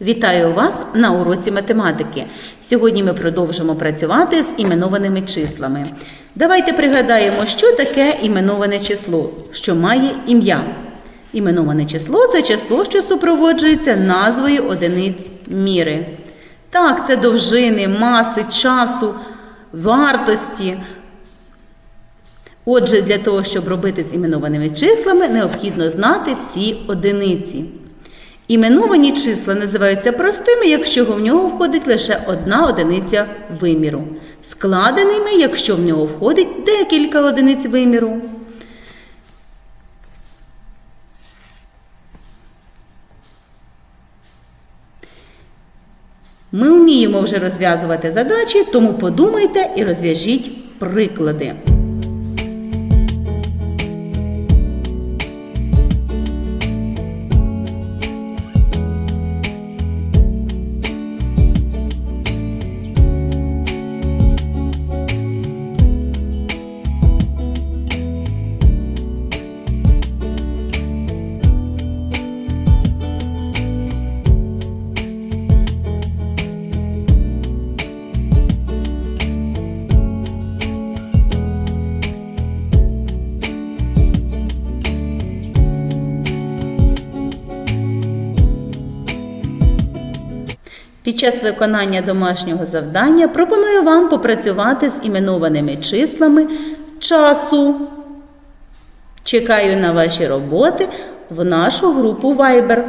Вітаю вас на уроці математики. Сьогодні ми продовжимо працювати з іменованими числами. Давайте пригадаємо, що таке іменоване число, що має ім'я. Іменоване число це число, що супроводжується назвою одиниць міри. Так, це довжини, маси, часу, вартості. Отже, для того, щоб робити з іменованими числами, необхідно знати всі одиниці. Іменовані числа називаються простими, якщо в нього входить лише одна одиниця виміру. Складеними, якщо в нього входить декілька одиниць виміру. Ми вміємо вже розв'язувати задачі, тому подумайте і розв'яжіть приклади. Під час виконання домашнього завдання пропоную вам попрацювати з іменованими числами часу. Чекаю на ваші роботи в нашу групу Viber.